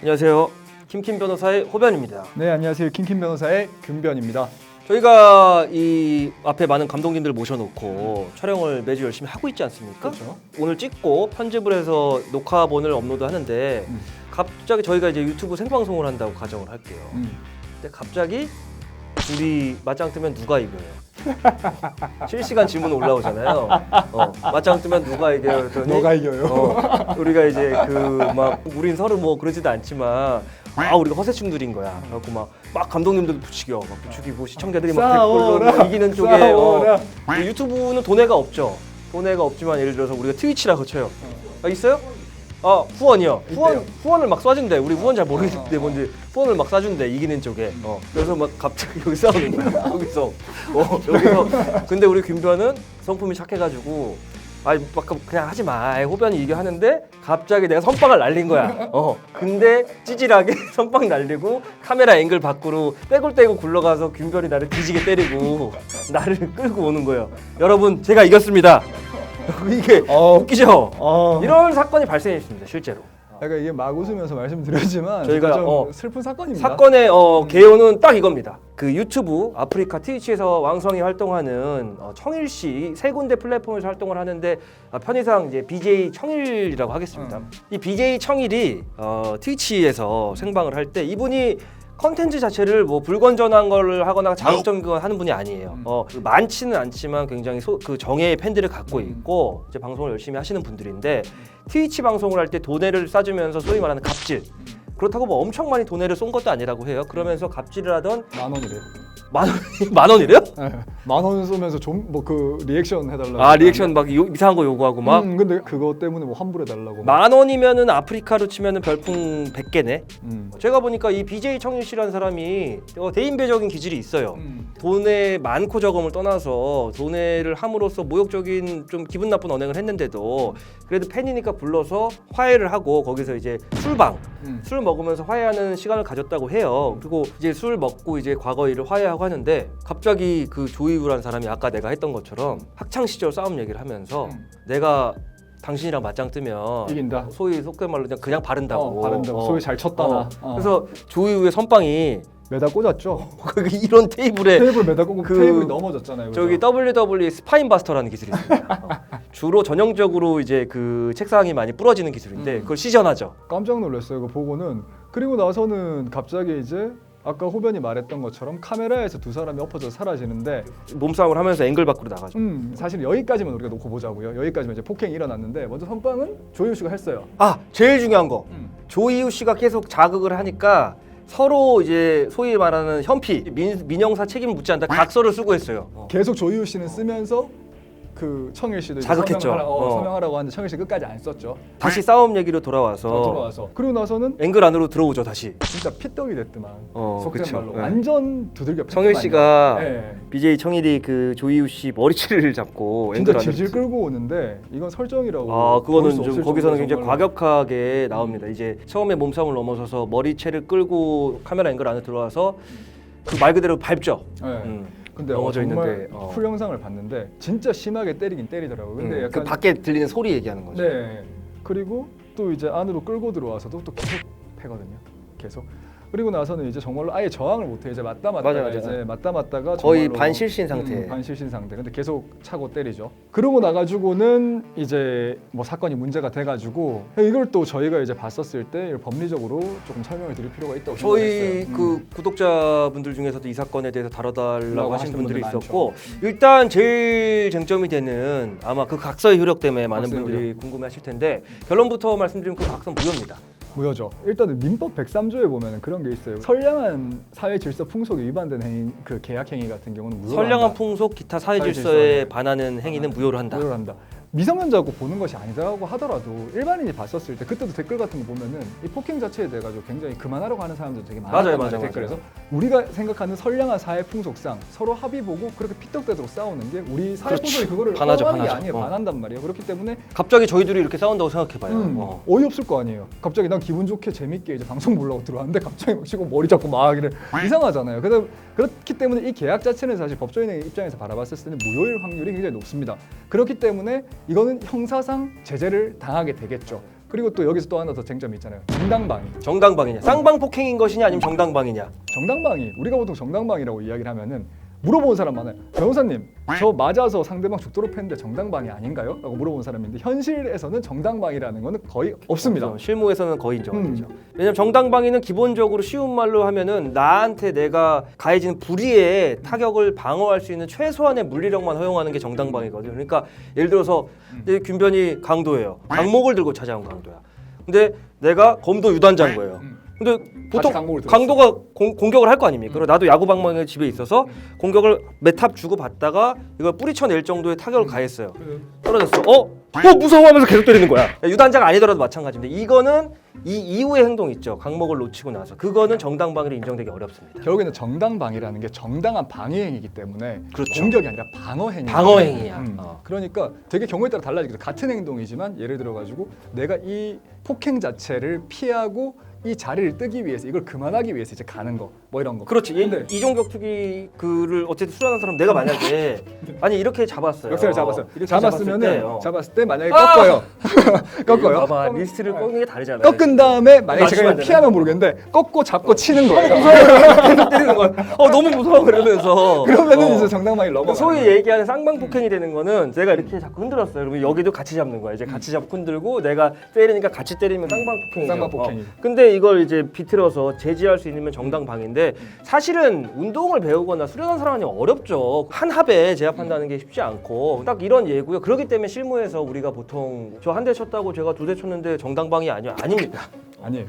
안녕하세요. 김킴 변호사의 호변입니다. 네 안녕하세요 킹킴 변호사의 금변입니다. 저희가 이 앞에 많은 감독님들 모셔놓고 촬영을 매주 열심히 하고 있지 않습니까? 그렇죠. 오늘 찍고 편집을 해서 녹화본을 업로드하는데 음. 갑자기 저희가 이제 유튜브 생방송을 한다고 가정을 할게요. 음. 근데 갑자기 둘이 맞짱 뜨면 누가 이겨요? 실시간 질문 올라오잖아요. 어, 맞짱 뜨면 누가 이겨요? 그랬더니 너가 이겨요. 어, 우리가 이제 그 막 우린 서로 뭐 그러지도 않지만 아 우리가 허세충들인 거야. 그래갖고 막, 막 감독님들도 부추겨, 막 부추기고 시청자들이 막 댓글로 싸워라. 막 이기는 쪽에 싸워라. 어, 그 유튜브는 돈해가 없죠. 돈해가 없지만 예를 들어서 우리가 트위치라고 쳐요. 아, 있어요? 아 후원이요. 후원. 후원을 막 쏴준대. 우리 후원 잘 모르겠는데 뭔지 후원을 막 쏴준대 이기는 쪽에. 어. 그래서 막 갑자기 여기 싸우는 거야. 여기서 어 여기서 근데 우리 김변은 성품이 착해가지고 아이 막 그냥 하지 마. 아이, 호변이 이겨 하는데 갑자기 내가 선빵을 날린 거야. 어. 근데 찌질하게 선빵 날리고 카메라 앵글 밖으로 떼굴 떼고 굴러가서 김변이 나를 뒤지게 때리고 나를 끌고 오는 거예요. 여러분 제가 이겼습니다. 이게 어. 웃기죠? 어. 이런 사건이 발생했습니다 실제로. 제가 이게 막 웃으면서 말씀드렸지만 저희가, 좀 어, 슬픈 사건입니다. 사건의 어, 개요는 딱 이겁니다. 그 유튜브 아프리카 트위치에서 왕성히 활동하는 어, 청일 씨세 군데 플랫폼에서 활동을 하는데 아, 편의상 이제 BJ 청일이라고 하겠습니다. 음. 이 BJ 청일이 어, 트위치에서 생방을 할 때 이분이 컨텐츠 자체를 뭐 불건전한 걸 하거나 자극적인 걸 하는 분이 아니에요. 음. 어, 많지는 않지만 굉장히 소, 그 정예의 팬들을 갖고 음. 있고 이제 방송을 열심히 하시는 분들인데 트위치 방송을 할 때 돈을 싸주면서 소위 말하는 갑질. 그렇다고 뭐 엄청 많이 돈을 쏜 것도 아니라고 해요. 그러면서 갑질을 하던 만 원이래요. 만 원, 만 원이래요? 네. 만원 쏘면서 좀 뭐 그 리액션 해달라고. 아 리액션 막 요- 이상한 거 요구하고 막. 음, 근데 그거 때문에 뭐 환불해 달라고. 만 원이면은 아프리카로 치면은 별풍 100개네. 음. 제가 보니까 이 BJ 청일 씨라는 사람이 어, 대인배적인 기질이 있어요. 음. 돈의 많고 적음을 떠나서 돈을 함으로써 모욕적인 좀 기분 나쁜 언행을 했는데도 그래도 팬이니까 불러서 화해를 하고 거기서 이제 술방 음. 술 먹으면서 화해하는 시간을 가졌다고 해요. 그리고 이제 술 먹고 이제 과거 일을 화해하고 하는데 갑자기 그 조이우란 사람이 아까 내가 했던 것처럼 학창 시절 싸움 얘기를 하면서 음. 내가 당신이랑 맞짱 뜨면 이긴다. 소위 속된 말로 그냥 그냥 바른다고. 어, 바른다고. 어. 소리 잘 쳤다. 어. 나. 어. 그래서 조이우의 선빵이 매다 꽂았죠. 이런 테이블에 테이블 매다 꽂고 그- 테이블이 넘어졌잖아요. 저기 그래서. WWE 스파인 바스터라는 기술이 있습니다. 어. 주로 전형적으로 이제 그 책상이 많이 부러지는 기술인데 음. 그걸 시전하죠. 깜짝 놀랐어요. 그거 보고는 그리고 나서는 갑자기 이제 아까 호변이 말했던 것처럼 카메라에서 두 사람이 엎어져 사라지는데 몸싸움을 하면서 앵글 밖으로 나가죠. 음 사실 여기까지만 우리가 놓고 보자고요. 여기까지만 이제 폭행이 일어났는데 먼저 선빵은 조효 씨가 했어요. 아 제일 중요한 거 음. 조이우 씨가 계속 자극을 하니까 서로 이제 소위 말하는 현피 민, 민영사 책임을 묻지 않다 각서를 쓰고 했어요. 어. 계속 조효 씨는 쓰면서 그 청일 씨도 이제 자극했죠. 서명하라, 어, 어. 서명하라고 하는데 청일 씨 끝까지 안 썼죠. 다시 싸움 얘기로 돌아와서 어, 들어와서 그리고 나서는 앵글 안으로 들어오죠 다시. 진짜 피떡이 됐더만. 어, 속된 그쵸. 말로 네. 완전 두들겨 청일 팼더만요. 씨가 예. BJ 청일이 그 조이우 씨 머리채를 잡고 진짜 앵글 안으로 질질 끌고 오는데 이건 설정이라고 아볼 그거는 수좀 없을 거기서는 정도로 굉장히 정말로. 과격하게 나옵니다. 이제 처음에 몸싸움을 넘어서서 머리채를 끌고 카메라 앵글 안에 들어와서 그 말 그대로 밟죠. 예. 음. 근데 넘어져 어, 정말 있는데, 어. 풀 영상을 봤는데 진짜 심하게 때리긴 때리더라고요. 근데 음, 약간 그 밖에 들리는 소리 얘기하는 거죠. 네. 그리고 또 이제 안으로 끌고 들어와서도 또 계속 패거든요. 계속. 그리고 나서는 이제 정말로 아예 저항을 못해 이제 맞다 맞다가 맞아요, 맞아요. 이제 맞다 맞다가 거의 정말로 반실신 상태. 음, 반실신 상태. 근데 계속 차고 때리죠. 그러고 나가지고는 이제 뭐 사건이 문제가 돼가지고 이걸 또 저희가 이제 봤었을 때 이걸 법리적으로 조금 설명을 드릴 필요가 있다고 저희 생각했어요. 그 음. 구독자분들 중에서도 이 사건에 대해서 다뤄달라고 라고 하시는 하시는 분들이 분들 있었고 일단 제일 쟁점이 되는 아마 그 각서의 효력 때문에 많은 각서의 분들이 궁금해하실 텐데 결론부터 말씀드리면 그 각서 무효입니다. 무효죠. 일단은 민법 103조에 보면 그런 게 있어요. 선량한 사회 질서 풍속에 위반된 행위, 그 계약 행위 같은 경우는 무효로 선량한 한다. 풍속 기타 사회 질서에 반하는 행위는 무효로 한다. 무효로 한다. 미성년자고 보는 것이 아니다고 하더라도 일반인이 봤었을 때 그때도 댓글 같은 거 보면은 이 폭행 자체에 대해 가지고 굉장히 그만하라고 하는 사람들 되게 많아요. 맞아요, 맞아요, 댓글에서 맞아요. 우리가 생각하는 선량한 사회 풍속상 서로 합의 보고 그렇게 피떡대도록 싸우는 게 우리 사회 그렇지. 풍속이 그거를 반하죠, 허용하는 게 반하죠. 아니에요. 어. 반한단 말이에요. 그렇기 때문에 갑자기 저희들이 이렇게 싸운다고 생각해봐요. 음, 어. 어이없을 거 아니에요. 갑자기 난 기분 좋게 재밌게 이제 방송 보려고 들어왔는데 갑자기 막 치고 머리 잡고 막 이래 이상하잖아요. 그래서 그렇기 때문에 이 계약 자체는 사실 법조인의 입장에서 바라봤을 때는 무효일 확률이 굉장히 높습니다. 그렇기 때문에 이거는 형사상 제재를 당하게 되겠죠. 그리고 또 여기서 또 하나 더 쟁점이 있잖아요. 정당방위. 정당방위냐? 쌍방폭행인 것이냐 아니면 정당방위냐? 정당방위. 우리가 보통 정당방위라고 이야기를 하면은 물어보는 사람 많아요. 변호사님, 저 맞아서 상대방 죽도록 했는데 정당방위 아닌가요? 라고 물어보는 사람이 있는데 현실에서는 정당방위라는 거는 거의 없습니다. 없어. 실무에서는 거의 인정 안 음. 되죠. 왜냐면 정당방위는 기본적으로 쉬운 말로 하면은 나한테 내가 가해지는 불의의 타격을 방어할 수 있는 최소한의 물리력만 허용하는 게 정당방위거든요. 그러니까 예를 들어서 음. 균변이 강도예요. 강목을 들고 찾아온 강도야. 근데 내가 검도 유단자인 거예요. 음. 근데 보통 강목을 들었어. 강도가 공, 공격을 할 거 아닙니까? 그리고 나도 야구 방망이 집에 있어서 공격을 메탑 주고 받다가 이걸 뿌리쳐낼 정도의 타격을 가했어요. 떨어졌어. 어? 어 무서워하면서 계속 때리는 거야. 유단자가 아니더라도 마찬가지인데 이거는 이 이후의 행동 있죠. 강목을 놓치고 나서 그거는 정당방위로 인정되기 어렵습니다. 결국에는 정당방위라는 게 정당한 방위 행위이기 때문에 그렇죠. 공격이 아니라 방어 행위. 방어 행위야. 음. 어. 그러니까 되게 경우에 따라 달라지겠죠. 같은 행동이지만 예를 들어 가지고 내가 이 폭행 자체를 피하고 이 자리를 뜨기 위해서 이걸 그만하기 위해서 이제 가는 거 뭐 이런 거. 그렇지. 이- 근데 이종격 투기 그를 어쨌든 수련한 사람 내가 만약에 아니 이렇게 잡았어요. 역사를 잡았어요. 이렇게 잡았으면은 잡았을 때, 어. 잡았을 때 만약에 아! 꺾어요. 꺾어요. 봐봐 리스트를 꺾는 게 다르잖아요. 꺾은 다음에 만약에 제가. 피하면 모르겠는데 꺾고 잡고 치는 거예요. 계속 때리는 거야. 어 너무 무서워 그러면서. 그러면은 어. 이제 정당방위 넘어. 소위 얘기하는 쌍방 폭행이 되는 거는 내가 이렇게 자꾸 흔들었어요. 그러면 여기도 같이 잡는 거야. 이제 같이 잡고 흔들고 내가 때리니까 같이 때리면 쌍방 폭행이죠. 쌍방 폭행이. 어. 근데 이걸 이제 비틀어서 제지할 수 있는 정당방위인데 사실은 운동을 배우거나 수련한 사람이 어렵죠. 한 합에 제압한다는 게 쉽지 않고 딱 이런 예고요. 그렇기 때문에 실무에서 우리가 보통 저 한 대 쳤다고 제가 두 대 쳤는데 정당방위 아니요 아닙니다. 아니에요.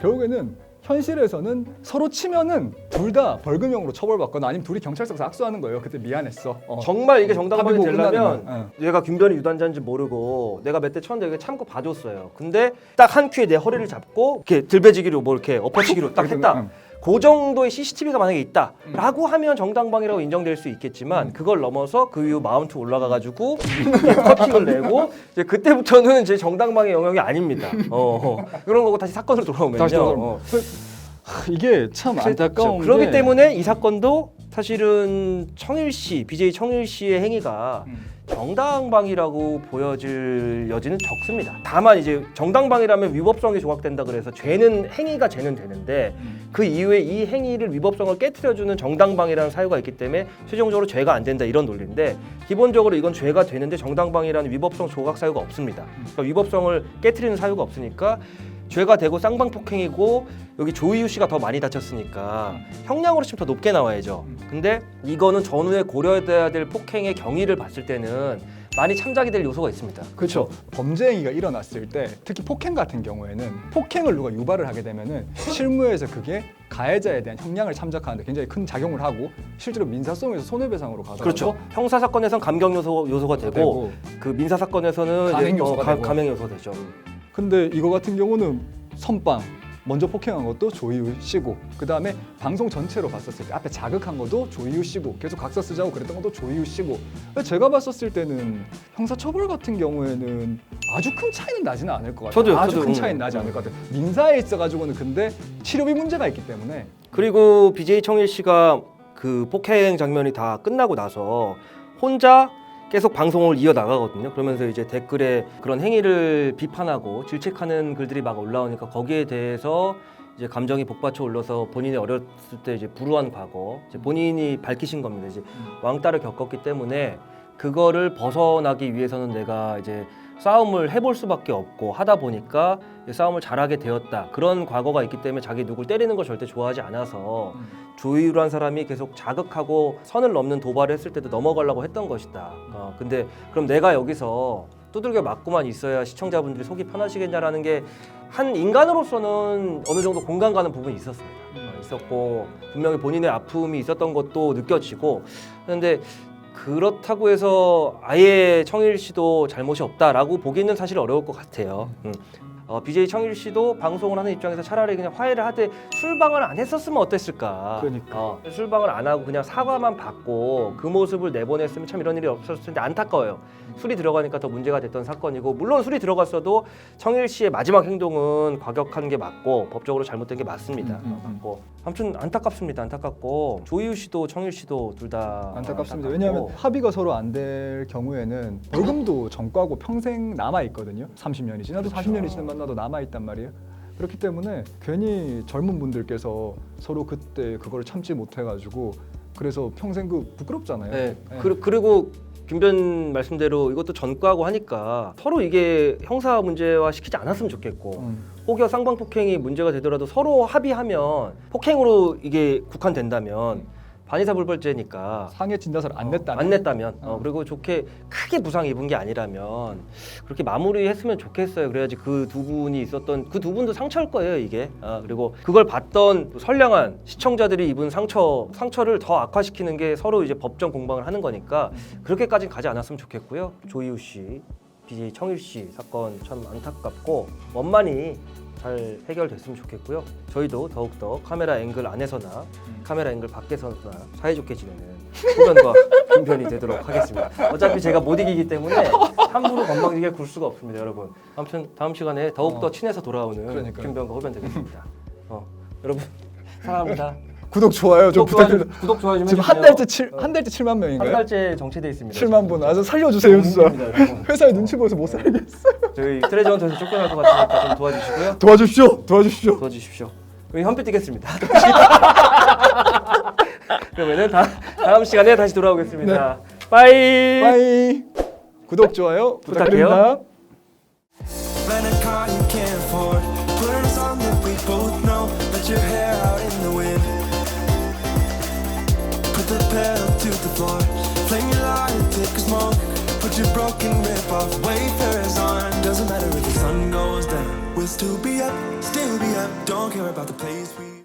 결국에는 현실에서는 서로 치면은 둘 다 벌금형으로 처벌받거나 아니면 둘이 경찰서 가서 악수하는 거예요. 그때 미안했어. 어. 정말 이게 정당방위 합의고 되려면 거야. 어. 얘가 균변이 유단자인지 모르고 내가 몇 대 쳤는데 이게 참고 봐줬어요. 근데 딱 한 큐에 내 허리를 잡고 이렇게 들배지기로 뭐 이렇게 엎어치기로 딱 이렇게, 했다. 응. 그 정도의 CCTV가 만약에 있다라고 하면 정당방위라고 인정될 수 있겠지만 그걸 넘어서 그 이후 마운트 올라가가지고 이렇게 커팅을 내고 이제 그때부터는 이제 정당방위 영역이 아닙니다. 어, 어. 그런 거고 다시 사건으로 돌아오면요. 다시 돌아오면. 어. 하, 이게 참 안타까운 그렇죠. 그렇기 게 때문에 이 사건도 사실은 청일 씨, BJ 청일 씨의 행위가 음. 정당방위라고 보여질 여지는 적습니다. 다만 이제 정당방위라면 위법성이 조각된다 그래서 죄는 행위가 죄는 되는데 음. 그 이후에 이 행위를 위법성을 깨트려주는 정당방위라는 사유가 있기 때문에 최종적으로 죄가 안 된다 이런 논리인데 기본적으로 이건 죄가 되는데 정당방위라는 위법성 조각 사유가 없습니다. 그러니까 위법성을 깨트리는 사유가 없으니까 죄가 되고 쌍방폭행이고 여기 조이유 씨가 더 많이 다쳤으니까 형량으로 치면 더 높게 나와야죠. 근데 이거는 전후에 고려해야 될 폭행의 경위를 봤을 때는 많이 참작이 될 요소가 있습니다. 그렇죠. 범죄 행위가 일어났을 때 특히 폭행 같은 경우에는 폭행을 누가 유발을 하게 되면은 실무에서 그게 가해자에 대한 형량을 참작하는데 굉장히 큰 작용을 하고 실제로 민사소송에서 손해배상으로 가더라도 그렇죠. 형사 사건에서는 감경 요소 요소가 되고, 되고 그 민사 사건에서는 이제, 어, 요소가 가, 되고. 감행 요소가 되죠. 근데 이거 같은 경우는 선빵 먼저 폭행한 것도 조이유 씨고 그 다음에 방송 전체로 봤었을 때 앞에 자극한 것도 조이유 씨고 계속 각서 쓰자고 그랬던 것도 조이유 씨고. 제가 봤었을 때는 형사처벌 같은 경우에는 아주 큰 차이는 나지는 않을 것 같아요. 저도요, 아주 저도, 큰 음. 차이는 나지 않을 것 같아요. 민사에 있어가지고는 근데 치료비 문제가 있기 때문에. 그리고 BJ 청일 씨가 그 폭행 장면이 다 끝나고 나서 혼자 계속 방송을 이어 나가거든요. 그러면서 이제 댓글에 그런 행위를 비판하고 질책하는 글들이 막 올라오니까 거기에 대해서 이제 감정이 복받쳐 올라서 본인이 어렸을 때 이제 불우한 과거, 이제 본인이 밝히신 겁니다. 이제 왕따를 겪었기 때문에 그거를 벗어나기 위해서는 내가 이제 싸움을 해볼 수밖에 없고 하다 보니까 싸움을 잘하게 되었다 그런 과거가 있기 때문에 자기 누굴 때리는 걸 절대 좋아하지 않아서 조이유란 사람이 계속 자극하고 선을 넘는 도발을 했을 때도 넘어가려고 했던 것이다. 어, 근데 그럼 내가 여기서 두들겨 맞고만 있어야 시청자분들이 속이 편하시겠냐라는 게 한 인간으로서는 어느 정도 공감 가는 부분이 있었습니다. 어, 있었고 분명히 본인의 아픔이 있었던 것도 느껴지고 그런데 그렇다고 해서 아예 청일 씨도 잘못이 없다라고 보기는 사실 어려울 것 같아요. 음. 어, BJ 청일 씨도 방송을 하는 입장에서 차라리 그냥 화해를 하되 술방을 안 했었으면 어땠을까? 그러니까. 어, 술방을 안 하고 그냥 사과만 받고 그 모습을 내보냈으면 참 이런 일이 없었을 텐데 안타까워요. 술이 들어가니까 더 문제가 됐던 사건이고 물론 술이 들어갔어도 청일 씨의 마지막 행동은 과격한 게 맞고 법적으로 잘못된 게 맞습니다. 음, 음, 음. 맞고 아무튼 안타깝습니다. 안타깝고 조이우 씨도 청일 씨도 둘 다 안타깝습니다. 왜냐하면 합의가 서로 안 될 경우에는 벌금도 전과고 평생 남아 있거든요. 30년이 지나도 40년이 지나면 나도 남아 있단 말이에요. 그렇기 때문에 괜히 젊은 분들께서 서로 그때 그걸 참지 못해가지고 그래서 평생 그 부끄럽잖아요. 네. 네. 그, 그리고 김변 말씀대로 이것도 전과하고 하니까 서로 이게 형사 문제화 시키지 않았으면 좋겠고 음. 혹여 쌍방폭행이 문제가 되더라도 서로 합의하면 폭행으로 이게 국한된다면 반의사 불벌죄니까 상해 진단서를 안 냈다면 안 냈다면 어, 어. 그리고 좋게 크게 부상 입은 게 아니라면 그렇게 마무리했으면 좋겠어요. 그래야지 그 두 분이 있었던 그 두 분도 상처일 거예요 이게. 아, 그리고 그걸 봤던 선량한 시청자들이 입은 상처 상처를 더 악화시키는 게 서로 이제 법정 공방을 하는 거니까 그렇게까지는 가지 않았으면 좋겠고요. 조이우 씨, BJ 청일 씨 사건 참 안타깝고 원만히 잘 해결됐으면 좋겠고요. 저희도 더욱더 카메라 앵글 안에서나 카메라 앵글 밖에서나 사이좋게 지내는 후변과 김편이 되도록 하겠습니다. 어차피 제가 못 이기기 때문에 함부로 건방지게 굴 수가 없습니다, 여러분. 아무튼 다음 시간에 더욱더 어. 친해서 돌아오는 그러니까요. 김변과 후변 되겠습니다. 어, 여러분 사랑합니다. 구독 좋아요 좀 구독, 좋아요, 부탁드립니다. 구독 좋아요 좀 지금 해주세요. 한 달째 칠, 한 달째 7만 한 명인가요? 달째 정체돼 있습니다. 7만 분 아주 살려주세요 진짜. 없습니다, 여러분. 회사에 눈치 보여서 못 살겠어. 저희 트레저 헌터에서 쫓겨날 것 같으니까 좀 도와주시고요. 도와주십시오. 도와주십시오. 도와주십시오. 여기 현피 뜨겠습니다. 그러면은 다, 다음 시간에 다시 돌아오겠습니다. 빠이. 빠이. 구독 좋아요 부탁해요. 부탁드립니다. Rent a car you can't afford. Put on that we both know. Let your hair pedal to the floor. Flame your lighter, take a smoke. Put your broken rip off. Wafers on. Doesn't matter if the sun goes down. We'll still be up, still be up. Don't care about the place we